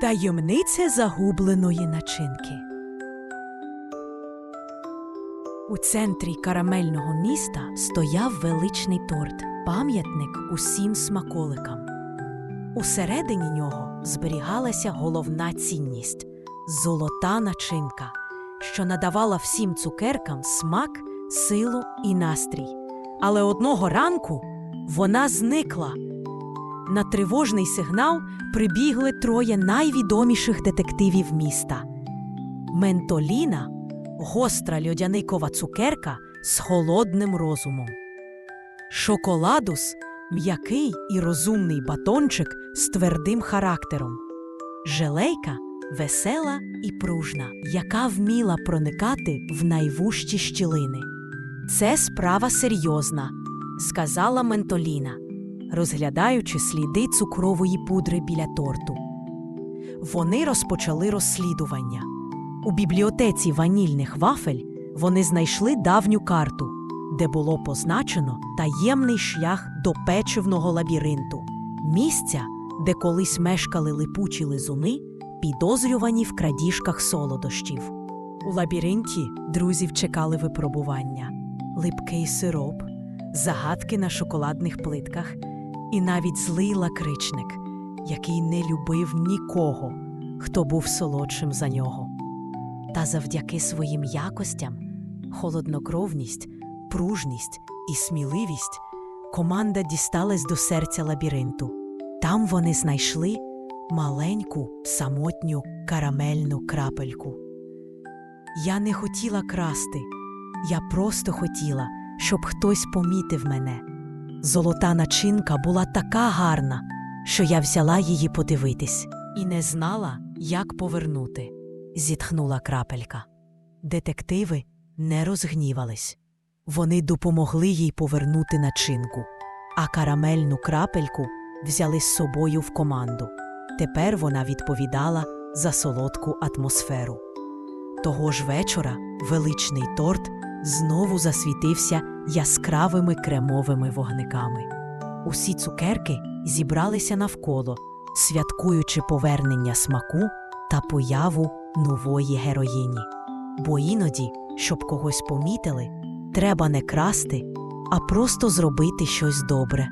Таємниця загубленої начинки. У центрі карамельного міста стояв величний торт, пам'ятник усім смаколикам. Усередині нього зберігалася головна цінність золота начинка, що надавала всім цукеркам смак, силу і настрій. Але одного ранку вона зникла. На тривожний сигнал прибігли троє найвідоміших детективів міста. Ментоліна гостра льодяникова цукерка з холодним розумом. Шоколадус м'який і розумний батончик з твердим характером. Желейка весела і пружна, яка вміла проникати в найвужчі щілини. Це справа серйозна, сказала Ментоліна, розглядаючи сліди цукрової пудри біля торту. Вони розпочали розслідування. У бібліотеці ванільних вафель вони знайшли давню карту, де було позначено таємний шлях до печивного лабіринту, місця, де колись мешкали липучі лизуни, підозрювані в крадіжках солодощів. У лабіринті друзів чекали випробування, липкий сироп, загадки на шоколадних плитках і навіть злий лакричник, який не любив нікого, хто був солодшим за нього. Та завдяки своїм якостям, холоднокровність, пружність і сміливість команда дісталась до серця лабіринту. Там вони знайшли маленьку самотню карамельну крапельку. Я не хотіла красти, я просто хотіла, щоб хтось помітив мене. Золота начинка була така гарна, що я взяла її подивитись і не знала, як повернути зітхнула крапелька. Детективи не розгнівались. Вони допомогли їй повернути начинку, а карамельну крапельку взяли з собою в команду. Тепер вона відповідала за солодку атмосферу. Того ж вечора величний торт знову засвітився яскравими кремовими вогниками. Усі цукерки зібралися навколо, святкуючи повернення смаку та появу нової героїні. Бо іноді, щоб когось помітили, треба не красти, а просто зробити щось добре.